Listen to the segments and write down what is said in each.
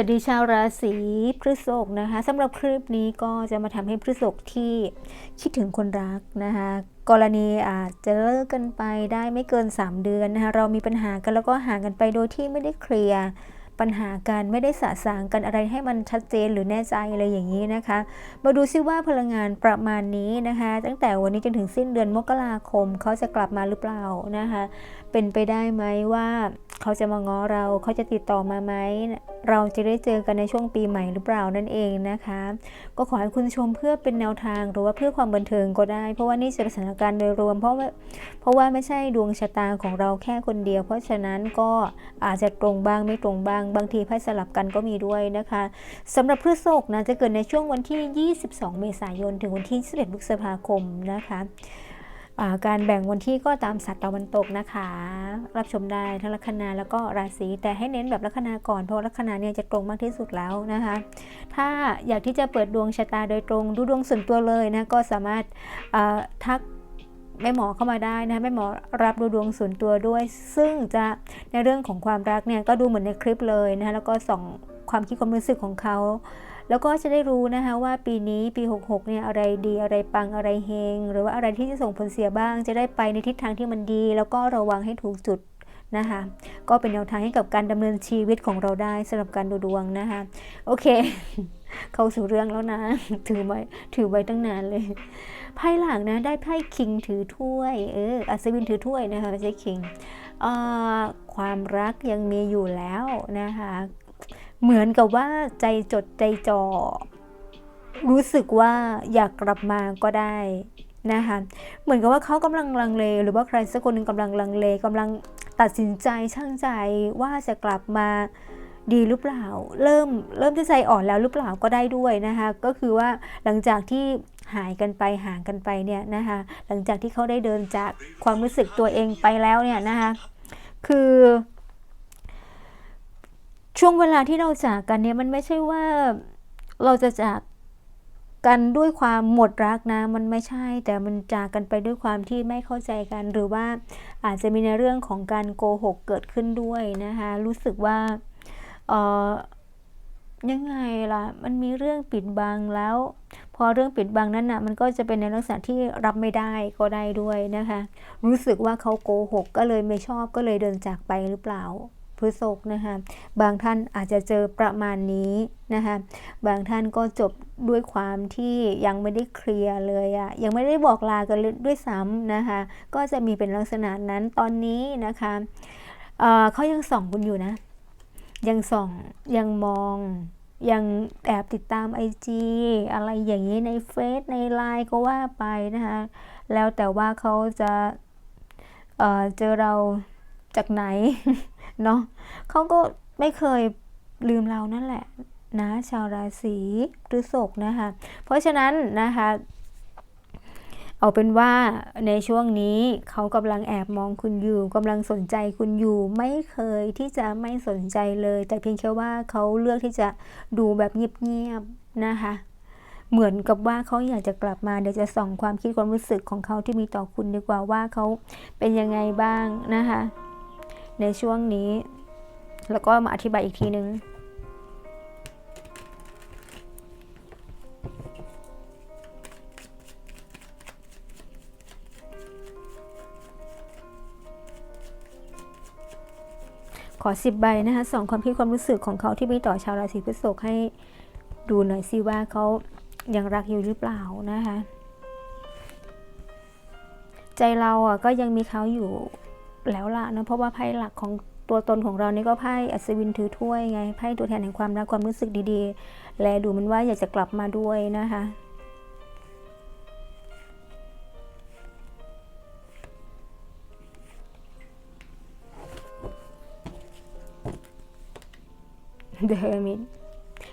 วัสดีชาวราศีพฤษภนะคะสำหรับคลิปนี้ก็จะมาทำให้พฤษภที่คิดถึงคนรักนะคะกรณีอาจจะเลิกกันไปได้ไม่เกิน 3 เดือนนะคะเรามีปัญหากันแล้วก็ห่างกันไปโดยที่ไม่ได้เคลียร์ปัญหากันไม่ได้สะสางกันอะไรให้มันชัดเจนหรือแน่ใจอะไรอย่างนี้นะคะ มาดูซิว่าพลังงานประมาณนี้นะคะ ตั้งแต่วันนี้จนถึงสิ้นเดือนมกราคมเขาจะกลับมาหรือเปล่านะคะ เป็นไปได้ไหมว่า เขาจะมาง้อเราเขาจะติดต่อมาไหมเราจะได้เจอกันในช่วงปีใหม่หรือเปล่านั่นเองนะคะ ก็ขอให้คุณชมเพื่อเป็นแนวทางหรือว่าเพื่อความบันเทิงก็ได้ เพราะว่านี่จะเป็นสถานการณ์โดยรวม เพราะว่าเพราะว่าไม่ใช่ดวงชะตาของเราแค่คนเดียว เพราะฉะนั้นก็อาจจะตรงบ้างไม่ตรงบ้าง บางทีไพ่สลับกันก็มีด้วยนะคะสำหรับพฤษภนะจะเกิดในช่วงวันที่ 22 เมษายน ถึงวันที่11พฤษภาคมนะคะ การแบ่งวันที่ก็ตามสัตว์ตะวันตกนะคะ รับชมได้ทั้งลัคนาแล้วก็ราศีแต่ให้เน้นแบบลัคนาก่อนเพราะลัคนาเนี่ยจะตรงมากที่สุดแล้วนะคะ ถ้าอยากที่จะเปิดดวงชะตาโดยตรงดูดวงส่วนตัวเลยนะก็สามารถทักแม่หมอเข้ามาได้นะแม่หมอรับดูดวงส่วนตัวด้วย ซึ่งจะในเรื่องของความรักเนี่ยก็ดูเหมือนในคลิปเลยนะแล้วก็ส่องความคิดความรู้สึกของเขา แล้วก็จะได้รู้นะคะว่าปีนี้ปี 66 เนี่ยอะไรดีอะไรปังอะไรเฮง หรือว่าอะไรที่จะส่งผลเสียบ้าง จะได้ไปในทิศทางที่มันดี แล้วก็ระวังให้ถูกจุดนะคะก็เป็นแนวทางให้กับการดำเนินชีวิตของเราได้สำหรับการดูดวงนะคะโอเค เข้าสู่เรื่องแล้วนะ ถือไว้ถือไว้ตั้งนานเลยไพ่หลังนะได้ไพ่คิงถือถ้วยเอออัศวินถือถ้วยนะคะไม่ใช่คิงความรักยังมีอยู่แล้วนะคะ เหมือนกับว่าใจจดใจจ่อรู้สึกว่าอยากกลับมาก็ได้นะคะเหมือนกับว่าเขากำลังลังเล หรือว่าใครสักคนหนึ่งกำลังลังเลกำลังตัดสินใจช่างใจว่าจะกลับมาดีหรือเปล่า เริ่มเริ่มที่ใจอ่อนแล้วหรือเปล่าก็ได้ด้วยนะคะก็คือว่าหลังจากที่หายกันไปห่างกันไปเนี่ยนะคะหลังจากที่เขาได้เดินจากความรู้สึกตัวเองไปแล้วเนี่ยนะคะคือ ช่วงเวลาที่เราจากกันเนี่ยมันไม่ใช่ว่าเราจะจากกันด้วยความหมดรักนะ มันไม่ใช่ แต่มันจากกันไปด้วยความที่ไม่เข้าใจกัน หรือว่าอาจจะมีในเรื่องของการโกหกเกิดขึ้นด้วยนะคะ รู้สึกว่าเออยังไงล่ะ มันมีเรื่องปิดบังแล้ว พอเรื่องปิดบังนั้นนะ่ะ มันก็จะเป็นในลักษณะที่รับไม่ได้ก็ได้ด้วยนะคะ รู้สึกว่าเขาโกหกก็เลยไม่ชอบก็เลยเดินจากไปหรือเปล่า พฤษภนะคะบางท่านอาจจะเจอประมาณนี้นะคะบางท่านก็จบด้วยความที่ยังไม่ได้เคลียร์เลยอะยังไม่ได้บอกลากันด้วยซ้ำนะคะก็จะมีเป็นลักษณะนั้นตอนนี้นะคะเเขายังส่องคุณอยู่นะ ยังส่องยังมองยังแอบติดตามไอจีอะไรอย่างนี้ในเฟซในไลน์ก็ว่าไปนะคะแล้วแต่ว่าเขาจะเเจอเราจากไหน เนาะเขาก็ไม่เคยลืมเรานั่นแหละนะชาวราศีพฤษภนะคะ เพราะฉะนั้นนะคะเอาเป็นว่าในช่วงนี้เขากำลังแอบมองคุณอยู่กำลังสนใจคุณอยู่ไม่เคยที่จะไม่สนใจเลย แต่เพียงแค่ว่าเขาเลือกที่จะดูแบบเงียบๆนะคะ เหมือนกับว่าเขาอยากจะกลับมาเดี๋ยวจะส่องความคิดความรู้สึกของเขาที่มีต่อคุณดีกว่าว่าเขาเป็นยังไงบ้างนะคะ ในช่วงนี้ แล้วก็มาอธิบายอีกทีนึงขอสิบใบนะคะสองความคิดความรู้สึกของเขาที่มีต่อชาวราศีพฤษภให้ดูหน่อยสิว่าเขายังรักอยู่หรือเปล่านะคะ ใจเราอะก็ยังมีเขาอยู่ แล้วล่ะนะเพราะว่าไพ่หลักของตัวตนของเรานี่ก็ไพ่อัศวินถือถ้วยไงไพ่ตัวแทนแห่งความรักความรู้สึกดีๆ แลดูมันว่าอยากจะกลับมาด้วยนะคะเดอร์มิน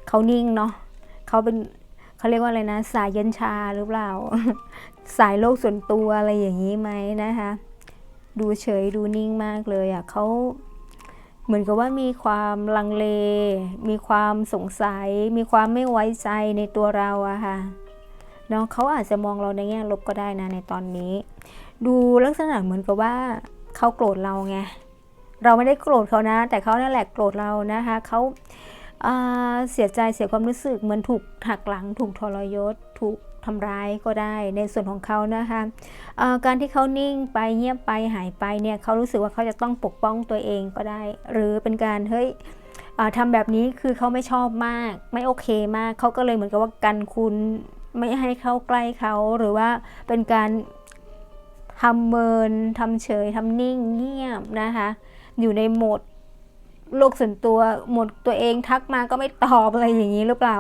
เขานิ่งเนาะเขาเป็นเขาเรียกว่าอะไรนะ สายเย็นชาหรือเปล่า สายโลกส่วนตัวอะไรอย่างนี้ไหมนะคะ ดูเฉยดูนิ่งมากเลยอะ่ะเขาเหมือนกับว่ามีความลังเล มีความสงสัย มีความไม่ไว้ใจในตัวเราอะค่ะเนาะเขาอาจจะมองเราในแง่ลบก็ได้นะในตอนนี้ ดูลักษณะเหมือนกับว่าเขาโกรธเราไงเราไม่ได้โกรธเขานะ แต่เขานั่นแหละโกรธเรานะคะเขาอ่าเสียใจเสียความรู้สึกเหมือนถูกหักหลัง ถูกทรยศถูก ทำร้ายก็ได้ในส่วนของเขานะคะการที่เขานิ่งไปเงียบไปหายไปเนี่ยเขารู้สึกว่าเขาจะต้องปกป้องตัวเองก็ได้ หรือเป็นการเฮ้ยทำแบบนี้คือเขาไม่ชอบมาก ไม่โอเคมากเขาก็เลยเหมือนกับว่ากันคุณไม่ให้เข้าใกล้เขาหรือว่าเป็นการทำเมินทำเฉยทำนิ่งเงียบนะคะอยู่ในโหมดโลกส่วนตัวหมดตัวเองทักมาก็ไม่ตอบอะไรอย่างนี้หรือเปล่า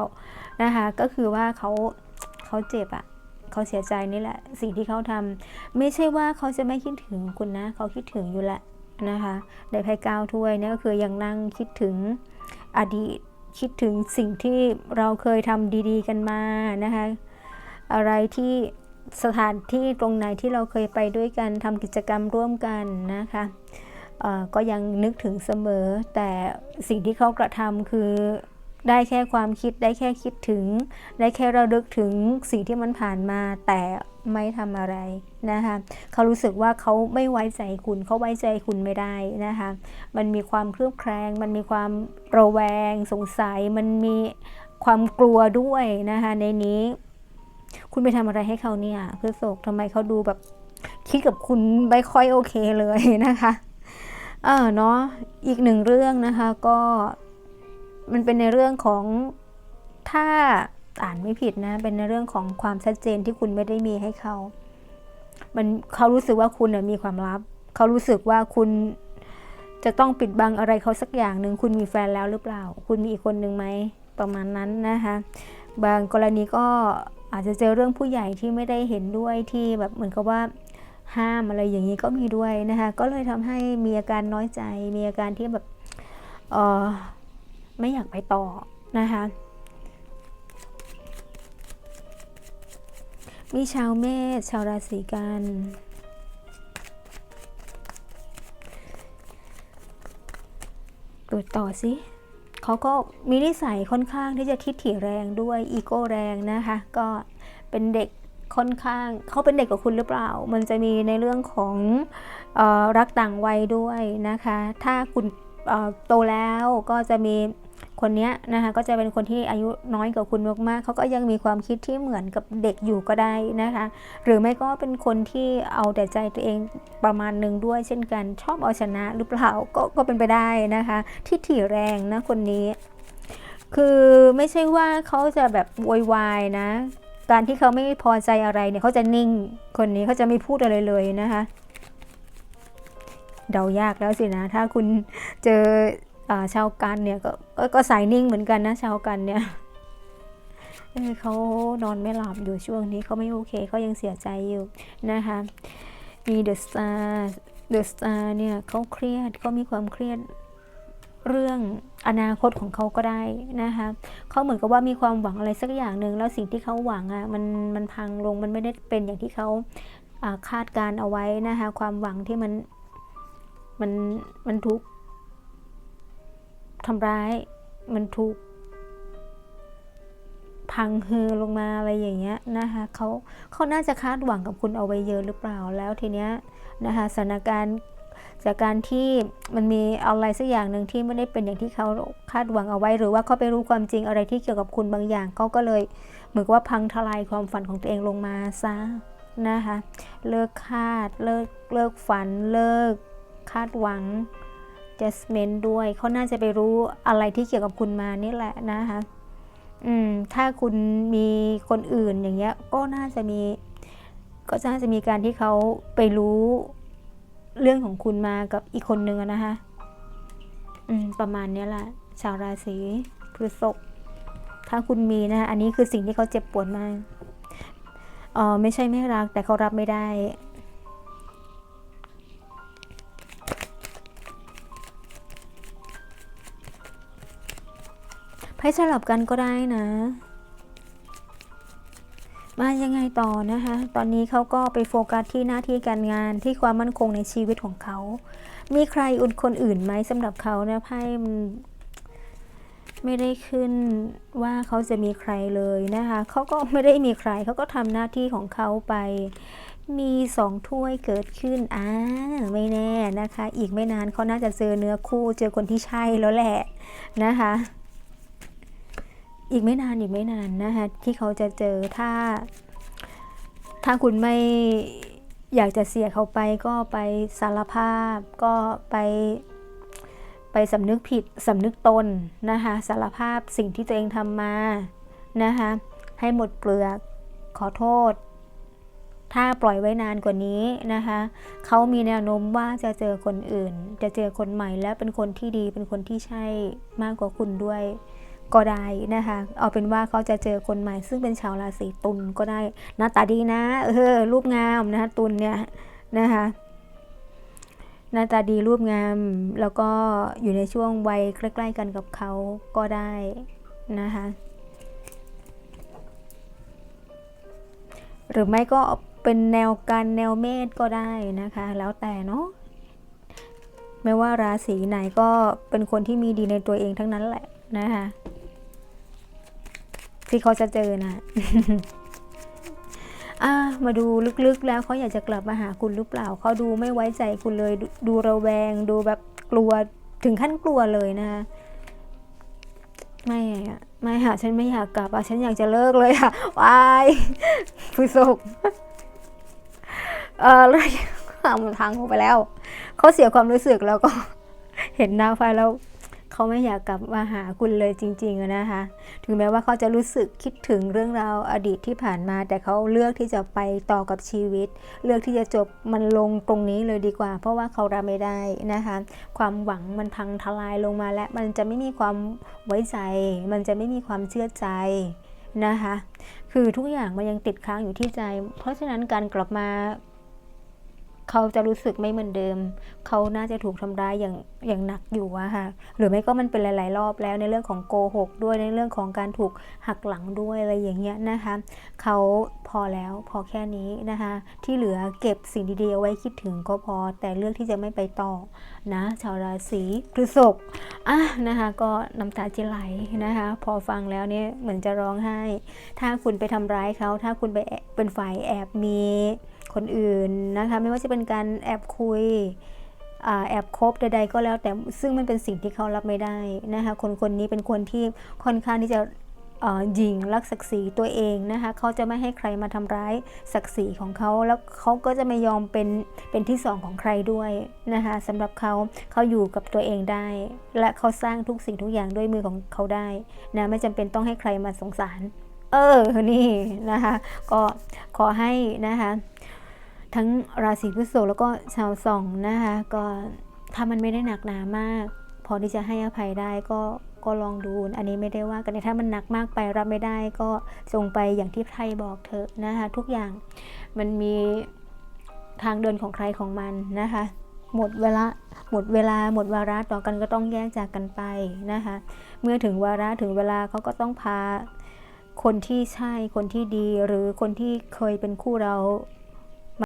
นะคะก็คือว่าเขา เขาเจ็บอะเขาเสียใจนี่แหละ สิ่งที่เขาทำไม่ใช่ว่าเขาจะไม่คิดถึงคุณนะ เขาคิดถึงอยู่แหละนะคะในไพ่ก้าถ้วยนี่ก็คือยังนั่งคิดถึงอดีตคิดถึงสิ่งที่เราเคยทำดีๆกันมานะคะอะไรที่สถานที่ตรงไหนที่เราเคยไปด้วยกันทำกิจกรรมร่วมกันนะคะก็ยังนึกถึงเสมอ แต่สิ่งที่เขากระทำคือ ได้แค่ความคิดได้แค่คิดถึง ได้แค่ระลึกถึงสิ่งที่มันผ่านมาแต่ไม่ทำอะไรนะคะเขารู้สึกว่าเขาไม่ไว้ใจคุณเขาไว้ใจคุณไม่ได้นะคะมันมีความเครือบแคลง มันมีความระแวงสงสัย มันมีความกลัวด้วยนะคะในนี้ คุณไปทำอะไรให้เขาเนี่ยพฤษภทำไมเขาดูแบบคิดกับคุณไม่ค่อยโอเคเลยนะคะเออเนาะอีกหนึ่งเรื่องนะคะก็ มันเป็นในเรื่องของถ้าอ่านไม่ผิดนะ เป็นในเรื่องของความชัดเจนที่คุณไม่ได้มีให้เขา มันเขารู้สึกว่าคุณมีความลับ เขารู้สึกว่าคุณจะต้องปิดบังอะไรเขาสักอย่างหนึ่งคุณมีแฟนแล้วหรือเปล่า คุณมีอีกคนหนึ่งไหมประมาณนั้นนะคะ บางกรณีก็อาจจะเจอเรื่องผู้ใหญ่ที่ไม่ได้เห็นด้วยที่แบบเหมือนกับว่าห้ามอะไรอย่างนี้ก็มีด้วยนะคะ ก็เลยทำให้มีอาการน้อยใจ มีอาการที่แบบเออ ไม่อยากไปต่อนะคะมีชาวเมษชาวราศีกันตรวจต่อสิเขาก็มีนิสัยค่อนข้างที่จะทิฐิแรงด้วยอีโก้แรงนะคะ ก็เป็นเด็กค่อนข้างเขาเป็นเด็กกว่าคุณหรือเปล่า มันจะมีในเรื่องของออรักต่างวัยด้วยนะคะ ถ้าคุณโตแล้วก็จะมี คนนี้นะคะก็จะเป็นคนที่อายุน้อยกว่าคุณมากๆเขาก็ยังมีความคิดที่เหมือนกับเด็กอยู่ก็ได้นะคะ หรือไม่ก็เป็นคนที่เอาแต่ใจตัวเองประมาณหนึ่งด้วย เช่นกันชอบเอาชนะหรือเปล่าก็ก็เป็นไปได้นะคะ ที่ถี่แรงนะคนนี้ คือไม่ใช่ว่าเขาจะแบบโวยวายนะ การที่เขาไม่พอใจอะไรเนี่ยเขาจะนิ่งคนนี้เขาจะไม่พูดอะไรเลยนะคะเดายากแล้วสินะ ถ้าคุณเจอ ชาวกันเนี่ยกก็ก็สายนิ่งเหมือนกันนะชาวกันเนี่ยเเขานอนไม่หลับอยู่ช่วงนี้เขาไม่โอเคเขายังเสียใจอยู่นะคะมีเดอะสตาร์เดอะสตาร์เนี่ยเขาเครียดเขามีความเครียดเรื่องอนาคตของเขาก็ได้นะคะเขาเหมือนกับว่ามีความหวังอะไรสักอย่างหนึ่งแล้วสิ่งที่เขาหวังอะ่ะมันมันพังลงมันไม่ได้เป็นอย่างที่เขาอ่าคาดการเอาไว้นะคะความหวังที่มันมันมันทุก ทำร้าย มันถูก พังเฮือลงมาอะไรอย่างเงี้ยนะคะเขาเขาน่าจะคาดหวังกับคุณเอาไว้เยอะหรือเปล่าแล้วทีเนี้ยนะคะสถานการณ์จากการที่มันมีอะไรสักอย่างหนึ่งที่ไม่ได้เป็นอย่างที่เขาคาดหวังเอาไว้ หรือว่าเขาไปรู้ความจริงอะไรที่เกี่ยวกับคุณบางอย่างเขาก็เลยเหมือนกับว่าพังทลายความฝันของตัวเองลงมาซะนะคะเลิกคาดเลิกเลิกฝันเลิกคาดหวัง judgment ด้วยเขาน่าจะไปรู้อะไรที่เกี่ยวกับคุณมานี่แหละนะคะอืมถ้าคุณมีคนอื่นอย่างเงี้ยก็น่าจะมี ก็น่าจะมีการที่เขาไปรู้เรื่องของคุณมากับอีกคนนึงนะคะอืมประมาณนี้แหละชาวราศีพฤษภถ้าคุณมีนะอันนี้คือสิ่งที่เขาเจ็บปวดมากเออไม่ใช่ไม่รักแต่เขารับไม่ได้ ไพ่สลับกันก็ได้นะ มายังไงต่อนะคะ ตอนนี้เขาก็ไปโฟกัสที่หน้าที่การงานที่ความมั่นคงในชีวิตของเขา มีใครอุ่นคนอื่นไหมสำหรับเขาเนี่ยไพ่มันไม่ได้ขึ้นว่าเขาจะมีใครเลยนะคะเขาก็ไม่ได้มีใครเขาก็ทำหน้าที่ของเขาไปมีสองถ้วยเกิดขึ้นอ่าไม่แน่นะคะ อีกไม่นานเขาน่าจะเจอเนื้อคู่ เจอคนที่ใช่แล้วแหละนะคะ อีกไม่นานอีกไม่นานนะคะที่เขาจะเจอถ้า ถ้าคุณไม่อยากจะเสียเขาไปก็ไปสารภาพ ก็ไปไปสำนึกผิดสำนึกตนนะคะสารภาพสิ่งที่ตัวเองทำมานะคะให้หมดเปลือกขอโทษ ถ้าปล่อยไว้นานกว่านี้นะคะเขามีแนวโน้มว่าจะเจอคนอื่น จะเจอคนใหม่และเป็นคนที่ดีเป็นคนที่ใช่มากกว่าคุณด้วย ก็ได้นะคะ เอาเป็นว่าเขาจะเจอคนใหม่ซึ่งเป็นชาวราศีตุลก็ได้หน้าตาดีนะ เออ รูปงามนะคะตุลเนี่ยนะคะ หน้าตาดีรูปงาม แล้วก็อยู่ในช่วงวัยใกล้ๆกันกับเขาก็ได้นะคะหรือไม่ก็เป็นแนวกันแนวเมฆก็ได้นะคะ แล้วแต่เนาะไม่ว่าราศีไหนก็เป็นคนที่มีดีในตัวเองทั้งนั้นแหละนะคะ ที่เขาจะเจอนะอะมาดูลึกๆแล้วเขาอยากจะกลับมาหาคุณหรือเปล่าเขาดูไม่ไว้ใจคุณเลยดดูระแวง ดูแบบกลัวถึงขั้นกลัวเลยนะคะไม่อะไม่ค่ะฉันไม่อยากกลับอะฉันอยากจะเลิกเลยค่ะวายผู้สกเออเลยทำทางเขาไปแล้วเขาเสียความรู้สึกแล้วก็ เห็นหน้าไฟแล้ว เขาไม่อยากกลับมาหาคุณเลยจริงๆนะคะ ถึงแม้ว่าเขาจะรู้สึกคิดถึงเรื่องราวอดีตที่ผ่านมา แต่เขาเลือกที่จะไปต่อกับชีวิต เลือกที่จะจบมันลงตรงนี้เลยดีกว่า เพราะว่าเขารับไม่ได้นะคะ ความหวังมันพังทลายลงมาและมันจะไม่มีความไว้ใจ มันจะไม่มีความเชื่อใจนะคะ คือทุกอย่างมันยังติดค้างอยู่ที่ใจ เพราะฉะนั้นการกลับมา เขาจะรู้สึกไม่เหมือนเดิม เขาน่าจะถูกทำร้ายอย่างอย่างหนักอยู่อะค่ะ หรือไม่ก็มันเป็นหลาย ๆ รอบแล้วในเรื่องของโกหกด้วยในเรื่องของการถูกหักหลังด้วยอะไรอย่างเงี้ยนะคะ เขาพอแล้วพอแค่นี้นะคะ ที่เหลือเก็บสิ่งดีๆเอาไว้คิดถึงก็พอ แต่เลือกที่จะไม่ไปต่อนะ ชาวราศีพฤษภอะนะคะก็น้ำตาจะไหลนะคะ พอฟังแล้วเนี่ยเหมือนจะร้องไห้ ถ้าคุณไปทำร้ายเขา ถ้าคุณไปเป็นฝ่ายแอบมี คนอื่นนะคะไม่ว่าจะเป็นการแอบคุยอแอบคบใดๆก็แล้วแต่ซึ่งมันเป็นสิ่งที่เขารับไม่ได้นะคะคนคนนี้เป็นคนที่ค่อนข้างที่จะหยิงรักศักดิ์ศรีตัวเองนะคะเขาจะไม่ให้ใครมาทำร้ายศักดิ์ศรีของเขาแล้วเขาก็จะไม่ยอมเป็นเป็นที่สองของใครด้วยนะคะสำหรับเขาเขาอยู่กับตัวเองได้ และเขาสร้างทุกสิ่งทุกอย่างด้วยมือของเขาได้นะไม่จำเป็นต้องให้ใครมาสงสาร เออนี่นะคะก็ขอให้นะคะ ทั้งราศีพฤษภแล้วก็ชาวส่องนะคะ ก็ถ้ามันไม่ได้หนักหนามาก พอที่จะให้อภัยได้ก็ก็ลองดู อันนี้ไม่ได้ว่ากันถ้ามันหนักมากไปรับไม่ได้ก็ส่งไปอย่างที่ไพ่บอกเถอะนะคะทุกอย่างมันมีทางเดินของใครของมันนะคะ หมดเวลาหมดเวลาหมดวาระต่อกันก็ต้องแยกจากกันไปนะคะ เมื่อถึงวาระถึงเวลาเขาก็ต้องพาคนที่ใช่คนที่ดีหรือคนที่เคยเป็นคู่เรา